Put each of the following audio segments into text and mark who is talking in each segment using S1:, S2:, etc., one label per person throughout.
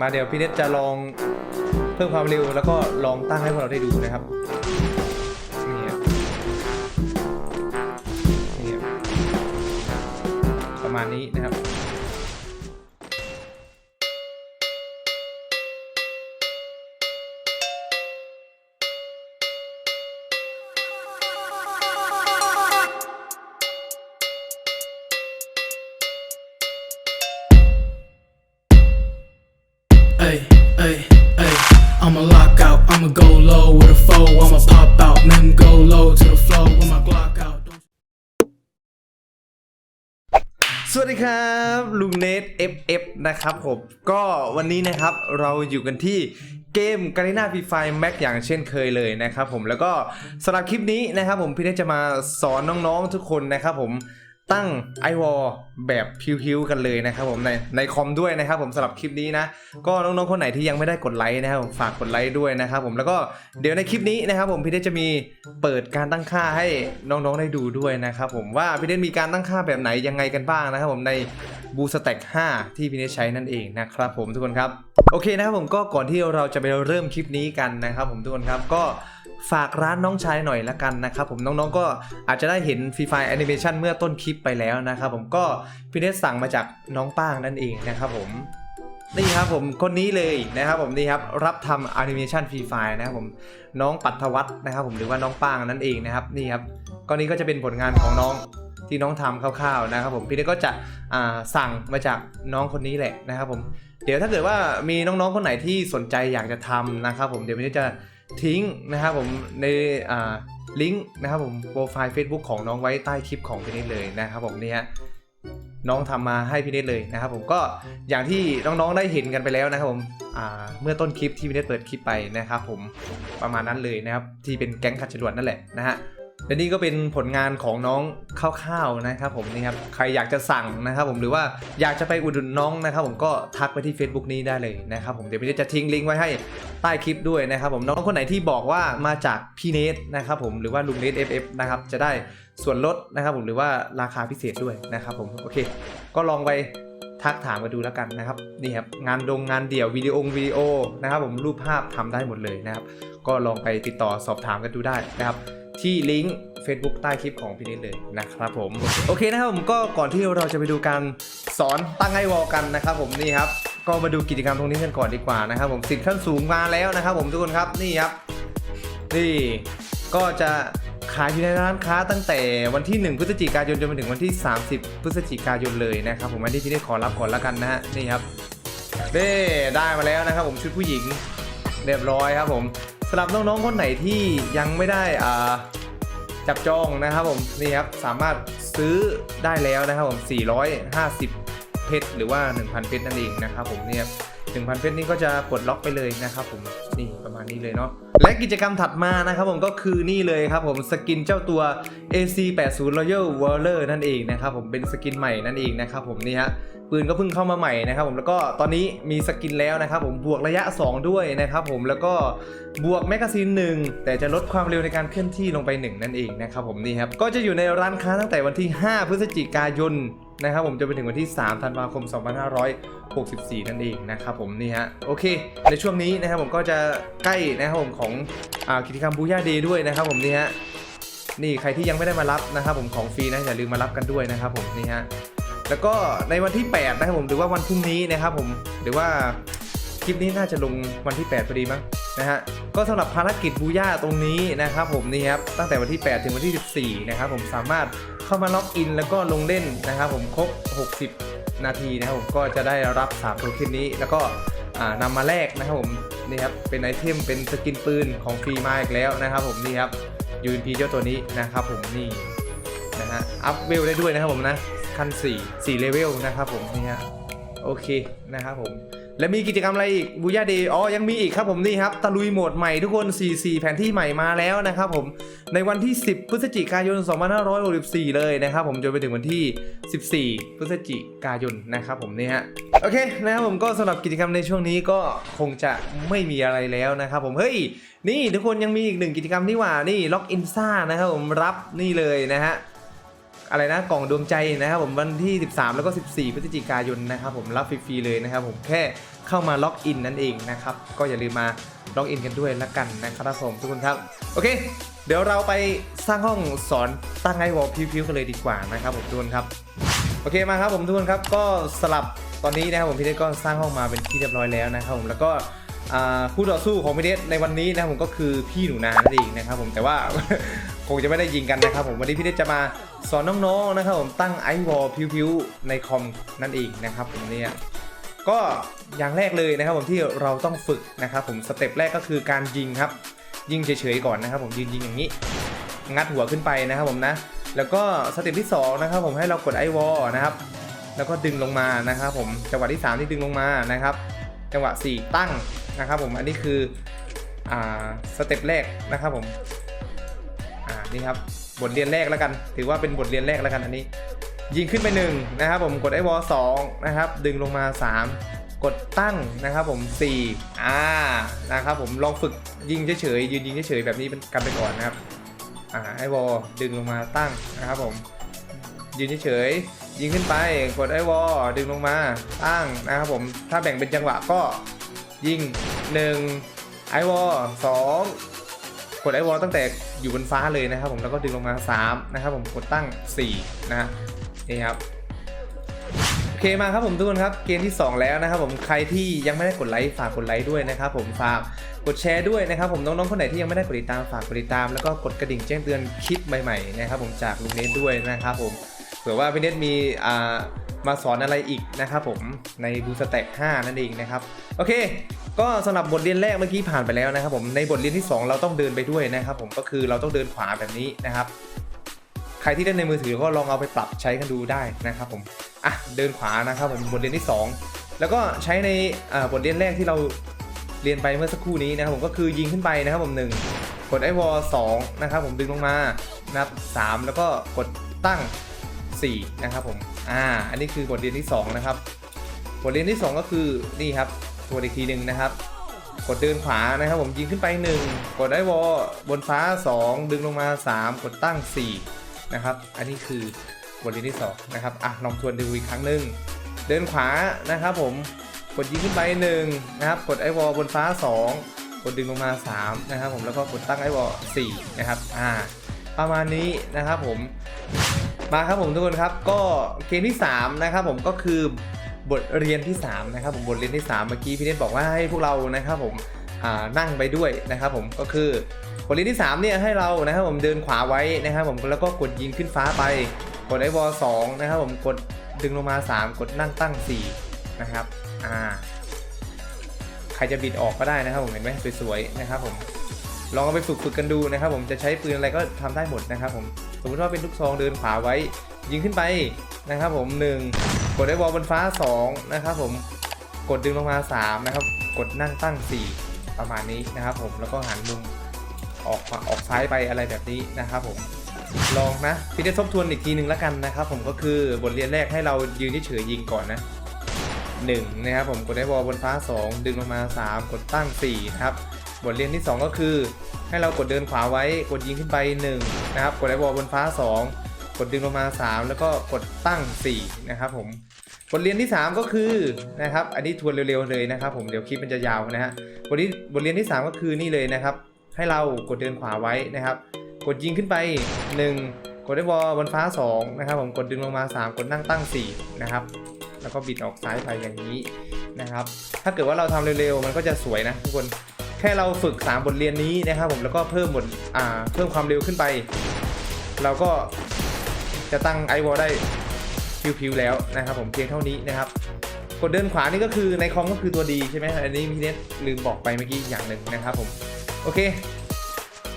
S1: มาเดี๋ยวพี่เนตจะลองเพิ่มความเร็ว แล้วก็ลองตั้งให้พวกเราได้ดูนะครับนี่ครับนี่ครับประมาณนี้นะครับ
S2: Ay, ay, ay. I'ma lock out, I'ma go low with a foe, I'ma pop out, man, go low to the flow with my Glock out.
S1: สวัสดีครับลุงเนท FF นะครับผม ก็วันนี้นะครับเราอยู่กันที่เกมกา r ิน่าฟีไฟแม็กอย่างเช่นเคยเลยนะครับผมแล้วก็สำหรับคลิปนี้นะครับผมพี่เนทจะมาสอนน้องๆทุกคนนะครับผม ตั้งไอวอลแบบพิวๆกันเลยนะครับผมในในคอมด้วยนะครับผมสำหรับคลิปนี้นะ ก็น้องๆคนไหนที่ยังไม่ได้กดไลค์นะครับผมฝากกดไลค์ด้วยนะครับผมแล้วก็เดี๋ยวในคลิปนี้นะครับผมพี่เนทจะมีเปิดการตั้งค่าให้น้องๆได้ดูด้วยนะครับผมว่าพี่เนทมีการตั้งค่าแบบไหนยังไงกันบ้างนะครับผมในบูสแต็ก5ที่พี่เนทใช้นั่นเองนะครับผมทุกคนครับ โอเคนะครับผมก็ก่อนที่เราจะไปเริ่มคลิปนี้กันนะครับผมทุกคนครับก็ ฝากร้านน้องชายหน่อยละกันนะครับผมน้องๆก็อาจจะได้เห็นฟรีไฟแอนิเมชันเมื่อต้นคลิปไปแล้วนะครับผมก็พี่เนสสั่งมาจากน้องป้างนั่นเองนะครับผมนี่ครับผมคนนี้เลยนะครับผมนี่ครับรับทำแอนิเมชันฟรีไฟนะครับผมน้องปัทวัฒน์นะครับผมหรือว่าน้องป้างนั่นเองนะครับนี่ครับก็นี้ก็จะเป็นผลงานของน้องที่น้องทำคร่าวๆนะครับผมพี่เนสก็จะสั่งมาจากน้องคนนี้แหละนะครับผมเดี๋ยวถ้าเกิดว่ามีน้องๆคนไหนที่สนใจอยากจะทำนะครับผมเดี๋ยวพี่เนสจะ ทิ้งนะครับผมในอ่าลิงก์นะครับผมโปรไฟล์ Facebook ของน้องไว้ใต้คลิปของพี่เนทเลยนะครับผมเนี่ยน้องทำมาให้พี่เนทเลยนะครับผมก็อย่างที่น้องๆได้เห็นกันไปแล้วนะครับผมเมื่อต้นคลิปที่พี่เนทเปิดคลิปไปนะครับผมประมาณนั้นเลยนะครับที่เป็นแก๊งขัดฉลวนนั่นแหละนะฮะ และนี่ก็เป็นผลงานของน้องคร่าวๆนะครับผมนี่ครับใครอยากจะสั่งนะครับผมหรือว่าอยากจะไปอุดหนุนน้องนะครับผมก็ทักไปที่ Facebook นี้ได้เลยนะครับผมเดี๋ยวพี่เนทจะทิ้งลิงก์ไว้ให้ใต้คลิปด้วยนะครับผมน้องคนไหนที่บอกว่ามาจากพี่เนทนะครับผมหรือว่าลุงเนท FF นะครับจะได้ส่วนลดนะครับผมหรือว่าราคาพิเศษด้วยนะครับผมโอเค ก็ลองไปทักถามมาดูแล้วกันนะครับนี่ครับงานดงงานเดี่ยววิดีโอวิดีโอนะครับผมรูปภาพทำได้หมดเลยนะครับก็ลองไปติดต่อสอบถามกันดูได้นะครับ ที่ลิงก์ Facebook ใต้คลิปของพี่เนทเลยนะครับผม โอเคนะครับผมก็ก่อนที่เราจะไปดูการสอนตั้งไอวอลกันนะครับผมนี่ครับ ก็มาดูกิจกรรมตรงนี้กันก่อนดีกว่านะครับผมสิทธิ์ขั้นสูงมาแล้วนะครับผมทุกคนครับนี่ครับนี่ก็จะขายอยู่ในร้านค้าตั้งแต่วันที่ 1 พฤศจิกายนจนไปถึงวันที่ 30 พฤศจิกายนเลยนะครับผมอันที่พี่ได้ขอรับก่อนแล้วกันนะฮะนี่ครับเด้ได้มาแล้วนะครับผมชุดผู้หญิงเรียบร้อยครับผม สำหรับน้องๆคนไหนที่ยังไม่ได้อ่าจับจองนะครับผมนี่ครับสามารถซื้อได้แล้วนะครับผม 450 เพชรหรือว่า 1,000 เพชรนั่นเองนะครับผมเนี่ย1,000 เพชรนี่ก็จะปลดล็อกไปเลยนะครับผม นี่ประมาณนี้เลยเนาะและกิจกรรมถัดมานะครับผมก็คือนี่เลยครับผมสกินเจ้าตัว AC80 Royal Warrior นั่นเองนะครับผมเป็นสกินใหม่นั่นเองนะครับผมนี่ฮะปืนก็เพิ่งเข้ามาใหม่นะครับผมแล้วก็ตอนนี้มีสกินแล้วนะครับผมบวกระยะ 2 ด้วยนะครับผมแล้วก็บวกแมกกาซีน1 แต่จะลดความเร็วในการเคลื่อนที่ลงไป 1 นั่นเองนะครับผมนี่ครับก็จะอยู่ในร้านค้าตั้งแต่วันที่ 5 พฤศจิกายนนะครับผมจะไปถึงวันที่ 3 ธันวาคม 2564 นั่นเองนะครับผมนี่ฮะโอเค ในช่วงนี้นะครับผมก็จะใกล้นะครับผมของอกิจกรรมบูย่าเดย์ด้วยนะครับผมนี่ฮะนี่ใครที่ยังไม่ได้มารับนะครับผมของฟรีนะอย่าลืมมารับกันด้วยนะครับผมนี่ฮะแล้วก็ในวันที่ 8 นะครับผมหรือว่าวันพรุ่งนี้นะครับผมหรือว่าคลิปนี้น่าจะลงวันที่ 8พอดีมั้งนะฮะก็สำหรับภารกิจบูย่าตรงนี้นะครับผมนี่ครับตั้งแต่วันที่ 8 ถึงวันที่ 14 นะครับผมสามารถเข้ามาล็อกอินแล้วก็ลงเล่นนะครับผมครบ 60 นาทีนะครับผมก็จะได้รับ3โทเค็นนี้ แล้วก็ นำมาแลกนะครับผมนี่ครับเป็นไอเทมเป็นสกินปืนของฟรีมาอีกแล้วนะครับผมนี่ครับยูนพีเจ้าตัวนี้นะครับผมนี่นะฮะอัพเวลได้ด้วยนะครับผมนะขั้น4 4เลเวลนะครับผมนี่ฮะโอเคนะครับผม และมีกิจกรรมอะไรอีกบูย่าเดย์อ๋อยังมีอีกครับผมนี่ครับตะลุยโหมดใหม่ทุกคน 44 แผนที่ใหม่มาแล้วนะครับผมในวันที่ 10 พฤศจิกายน 2564 เลยนะครับผมจนไปถึงวันที่ 14 พฤศจิกายนนะครับผมนี่ฮะโอเคนะครับผมก็สำหรับกิจกรรมในช่วงนี้ก็คงจะไม่มีอะไรแล้วนะครับผมเฮ้ยนี่ทุกคนยังมีอีกหนึ่งกิจกรรมที่ว่านี่ล็อกอินซ่านะครับผมรับนี่เลยนะฮะ อะไรนะกล่องดวงใจนะครับผมวันที่ 13 แล้วก็ 14 พฤศจิกายนนะครับผมรับฟรีๆเลยนะครับผมแค่เข้ามาล็อกอินนั่นเองนะครับก็อย่าลืมมาล็อกอินกันด้วยละกันนะครับผมทุกคนครับโอเค เดี๋ยวเราไปสร้างห้องสอนตั้งไอวอลพิวๆกันเลยดีกว่านะครับผมทุกคนครับโอเคมาครับผมทุกคนครับก็สลับตอนนี้นะครับผมพี่เดชก็สร้างห้องมาเป็นที่เรียบร้อยแล้วนะครับผมแล้วก็คู่ต่อสู้ของพี่เดชในวันนี้นะครับผมก็คือพี่หนูนานั่นเองนะครับผมแต่ว่าคงจะไม่ได้ยิงกันนะครับผมวันนี้พี่เดชจะมา สอนน้องๆนะครับผมตั้งไอวอลพิวๆในคอมนั่นเองนะครับผมเนี่ยก็อย่างแรกเลยนะครับผมที่เราต้องฝึกนะครับผมสเต็ปแรกก็คือการยิงครับ ยิงเฉยๆก่อนนะครับผมยืนยิงอย่างนี้ งัดหัวขึ้นไปนะครับผมนะแล้วก็สเต็ปที่2นะครับผมให้เรากดไอวอลนะครับแล้วก็ดึงลงมานะครับผมจังหวะที่ 3 ที่ดึงลงมานะครับ จังหวะ 4 ตั้งนะครับผมอันนี้คืออ่าสเต็ปแรกนะครับผมอ่านี่ครับ บทเรียนแรกแล้วกัน ถือว่าเป็นบทเรียนแรกแล้วกันอันนี้ ยิงขึ้นไป1นะครับผมกดไอวอลสองนะครับ ดึงลงมา 3 กดตั้งนะครับผม4อ่านะครับผมลองฝึกยิงเฉยๆยืนยิงเฉยๆแบบนี้เป็นกันไปก่อนนะครับอ่าไอวอลดึงลงมาตั้งนะครับผมยืนเฉยๆยิงขึ้นไปกดไอวอลดึงลงมาตั้งนะครับผมถ้าแบ่งเป็นจังหวะก็ยิง1ไอวอล2 กดไอวอลตั้งแต่อยู่บนฟ้าเลยนะครับผมแล้วก็ดึงลงมา 3 นะครับผมกดตั้ง 4นะฮะนี่ครับโอเคมาครับผมทุกคนครับเกมที่ 2 แล้วนะครับผมใครที่ยังไม่ได้กดไลค์ฝากกดไลค์ด้วยนะครับผมฝากกดแชร์ด้วยนะครับผมน้องๆคนไหนที่ยังไม่ได้กดติดตามฝากกดติดตาม แล้วก็กดกระดิ่งแจ้งเตือนคลิปใหม่ๆนะครับผมจากลุงเนทด้วยนะครับผมเผื่อว่าพี่เนทมีอ่ามาสอนอะไรอีกนะครับผมในบูสแต็ก5นั่นเองนะครับ โอเค ก็สำหรับบทเรียนแรกเมื่อกี้ผ่านไปแล้วนะครับผมในบทเรียนที่ 2 เราต้องเดินไปด้วยนะครับผมก็คือเราต้องเดินขวาแบบนี้นะครับ ใครที่เล่นในมือถือก็ลองเอาไปปรับใช้กันดูได้นะครับผมอะเดินขวานะครับผมบทเรียนที่ 2 แล้วก็ใช้ในบทเรียนแรกที่เราเรียนไปเมื่อสักครู่นี้นะครับผมก็คือยิงขึ้นไปนะครับผมหนึ่งกดไอวอลสองนะครับผมดึงลงมานะครับสามแล้วก็กดตั้ง 4 นะครับผมอ่าอันนี้คือบทเรียนที่ 2 นะครับ บทเรียนที่ 2 ก็คือนี่ครับ ตัวอีกทีหนึ่งนะครับ กดเดินขวานะครับ ผมยิงขึ้นไป 1 กดไอวอบนฟ้า 2 ดึงลงมา 3 กดตั้ง 4 นะครับ อันนี้คือบทเรียนที่ 2 นะครับ อะ ลองทวนดูอีกครั้งหนึ่ง เดินขวานะครับผม กดยิงขึ้นไป1นะครับ กดไอวอบนฟ้า 2 กดดึงลงมา 3 นะครับ ผม แล้วก็กดตั้งไอวอ4นะครับ อ่า ประมาณนี้นะครับผม มาครับผมทุกคนครับ ก็เกมที่ 3 นะครับผมก็คือ บทเรียนที่3นะครับผมบทเรียนที่ 3 เมื่อกี้พี่เนตบอกว่าให้พวกเรานะครับผมนั่งไปด้วยนะครับผมก็คือบทเรียนที่3เนี่ยให้เรานะครับผมเดินขวาไว้นะครับผมแล้วก็กดยิงขึ้นฟ้าไป กดไอวอล2นะครับผมกดดึงลงมา 3 กดนั่งตั้ง 4 นะครับอ่าใครจะบิดออกก็ได้นะครับผมเห็นไหมสวยๆนะครับผมลองเอาไปฝึกฝึกกันดูนะครับผมจะใช้ปืนอะไรก็ทำได้หมดนะครับผมสมมติว่าเป็นลูกซองเดินขวาไว้ ยิงขึ้นไปนะครับผม1กดได้วอลบนฟ้า 2 นะครับผมกดดึงลงมา 3 นะครับ กดนั่งตั้ง 4 ประมาณนี้นะครับผมแล้วก็หันมุมออกขวาออกซ้ายไปอะไรแบบนี้นะครับผมลองนะพี่ได้ทบทวนอีกทีหนึ่งแล้วกันนะครับ ผมก็คือบทเรียนแรกให้เรายืนเฉยยิงก่อนนะ1นะครับผมกดได้วอลบนฟ้า 2 ดึงลงมา 3 กดตั้ง4นะครับบทเรียนที่ 2 ก็คือ ให้เรากดเดินขวาไว้กดยิงขึ้นไป1นะครับกดได้วอลบนฟ้า 2 ดดึงลงมา 3 แล้วก็กดตั้ง 4 นะครับผมบทเรียนที่ 3 ก็คือนะครับ อันนี้ทวนเร็วๆเลยนะครับผมเดี๋ยวคลิปมันจะยาวนะฮะบทนี้บทเรียนที่ 3 ก็คือนี่เลยนะครับ ให้เรากดเดินขวาไว้นะครับ กดยิงขึ้นไป 1 กดได้วอลบนฟ้า 2 นะครับ ผมกดดึงลงมา 3 กดนั่งตั้ง 4 นะครับ แล้วก็บิดออกซ้ายไปอย่างนี้นะครับ ถ้าเกิดว่าเราทำเร็วๆ มันก็จะสวยนะทุกคนแค่เราฝึก 3 บทเรียนนี้นะครับ ผมแล้วก็เพิ่มบทเพิ่มความเร็วขึ้นไป เราก็ จะตั้งไอวอลได้พิวๆแล้วนะครับผมเพียงเท่านี้นะครับ กดเดินขวานี่ก็คือในคอมก็คือตัวดีใช่ไหมอันนี้พี่เน็ตลืมบอกไปเมื่อกี้อย่างหนึ่งนะครับผมโอเค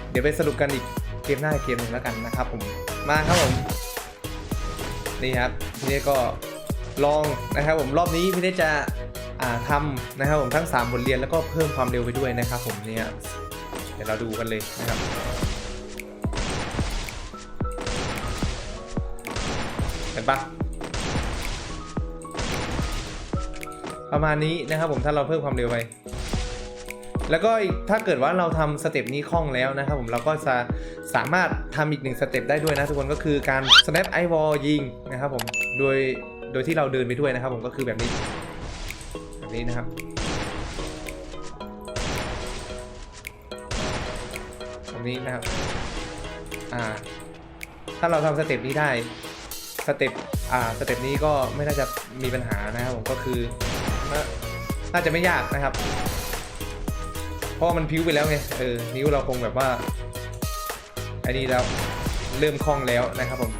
S1: เดี๋ยวไปสรุปกันอีกเกมหน้าเกมหนึ่งแล้วกันนะครับผมมาครับผมนี่ครับพี่เนทก็ลองนะครับผมรอบนี้พี่เนทจะทำนะครับผมทั้ง 3 บทเรียนแล้วก็เพิ่มความเร็วไปด้วยนะครับผมเนี่ยเดี๋ยวเราดูกันเลยนะครับ เห็นปะประมาณนี้นะครับผมถ้าเราเพิ่มความเร็วไป แล้วก็ถ้าเกิดว่าเราทำสเต็ปนี้คล่องแล้วนะครับผมเราก็จะสามารถทำอีกหนึ่งสเต็ปได้ด้วยนะทุกคนก็คือการ snap eye wall ยิงนะครับผมโดยโดยที่เราเดินไปด้วยนะครับ ผมก็คือแบบนี้ แบบนี้นะครับแบบนี้นะครับอ่าถ้าเราทำสเต็ปนี้ได้ สเต็ปอ่าสเต็ปนี้ก็ไม่น่าจะมีปัญหานะครับผมก็คือน่าน่าจะไม่ยากนะครับ เพราะมันพิ้วไปแล้วไงเออนิ้วเราคงแบบว่าอันนี้แล้วเริ่มคล่องแล้วนะครับผม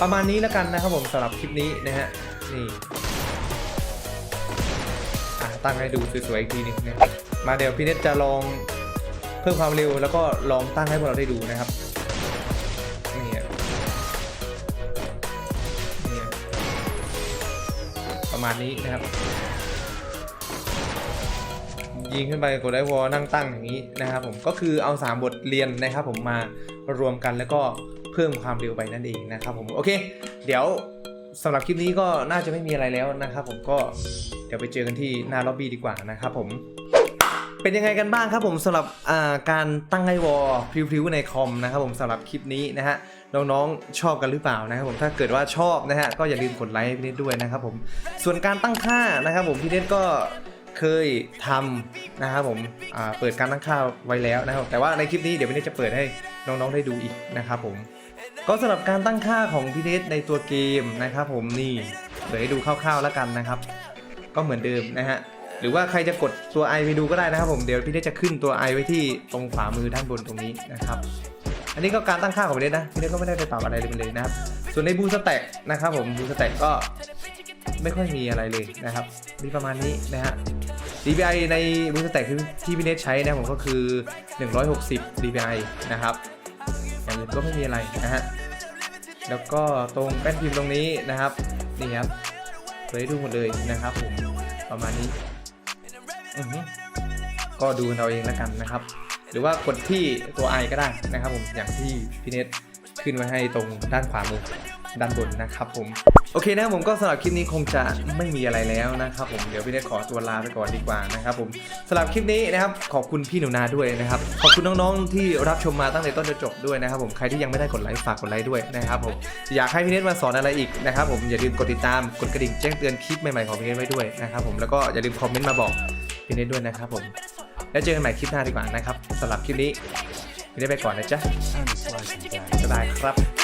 S1: ประมาณนี้แล้วกันนะครับผมสำหรับคลิปนี้นะฮะนี่ตั้งให้ดูสวยๆอีกทีหนึงนะมาเดี๋ยวพี่เนตจะลองเพิ่มความเร็วแล้วก็ลองตั้งให้พวกเราได้ดูนะครับ ประมาณนี้นะครับ ยิงขึ้นไปกดได้วอลนั่งตั้งอย่างนี้นะครับผมก็คือเอา 3 บทเรียนนะครับผมมารวมกันแล้วก็เพิ่มความเร็วไปนั่นเองนะครับผมโอเค เดี๋ยวสำหรับคลิปนี้ก็น่าจะไม่มีอะไรแล้วนะครับผมก็เดี๋ยวไปเจอกันที่หน้าล็อบบี้ดีกว่านะครับผม เป็นยังไงกันบ้างครับผมสำหรับการตั้งไอวอลพริ้วๆในคอมนะครับผมสำหรับคลิปนี้นะฮะน้องๆชอบกันหรือเปล่านะครับผมถ้าเกิดว่าชอบนะฮะก็อย่าลืมกดไลค์พี่เนตด้วยนะครับผมส่วนการตั้งค่านะครับผมพี่เนตก็เคยทำนะครับผมเปิดการตั้งค่าไว้แล้วนะครับแต่ว่าในคลิปนี้เดี๋ยวพี่เนตจะเปิดให้น้องๆได้ดูอีกนะครับผมก็สำหรับการตั้งค่าของพี่เนตในตัวเกมนะครับผมนี่เปิดให้ดูคร่าวๆแล้วกันนะครับ ก็เหมือนเดิมนะฮะ หรือว่าใครจะกดตัว i ไปดูก็ได้นะครับผมเดี๋ยวพี่เนทจะขึ้นตัว i ไว้ที่ตรงขวามือด้านบนตรงนี้นะครับอันนี้ก็การตั้งค่าของพี่เนทนะพี่เนทก็ไม่ได้ไปปรับอะไรเลยเลยนะครับส่วนในบูสแต็กนะครับผมบูสแต็กก็ไม่ค่อยมีอะไรเลยนะครับมีประมาณนี้นะฮะ DPI ในบูสแต็กที่พี่เนทใช้นะผมก็คือ 160 DPI นะครับอย่างอื่นก็ไม่มีอะไรนะฮะ แล้วก็ตรงแป้นพิมพ์ตรงนี้นะครับ นี่ครับเปิดให้ดูหมดเลยนะครับผมประมาณนี้ ก็ดูเอาเองแล้วกันนะครับ หรือว่ากดที่ตัว i ก็ได้นะครับผมอย่างที่พี่เนทขึ้นไว้ให้ตรงด้านขวามือด้านบนนะครับผมโอเคนะครับผมก็สำหรับคลิปนี้คงจะไม่มีอะไรแล้วนะครับผมเดี๋ยวพี่เนทขอตัวลาไปก่อนดีกว่านะครับผมสำหรับคลิปนี้นะครับขอบคุณพี่หนูนาด้วยนะครับขอบคุณน้องๆที่รับชมมาตั้งแต่ต้นจนจบด้วยนะครับผมใครที่ยังไม่ได้กดไลค์ฝากกดไลค์ด้วยนะครับผมอยากให้พี่เนทมาสอนอะไรอีกนะครับผมอย่าลืมกดติดตามกดกระดิ่งแจ้งเตือนคลิปใหม่ๆของพี่เนทไว้ด้วยนะครับผมแล้วก็อย่าลืมคอมเมนต์มาบอก นทด้วยนะครับผม แล้วเจอกันใหม่คลิปหน้าดีกว่านะครับสำหรับคลิปนี้พี่เนทไปก่อนนะจ๊ะ
S3: Time to slice and dice.
S1: บ๊ายบายครับ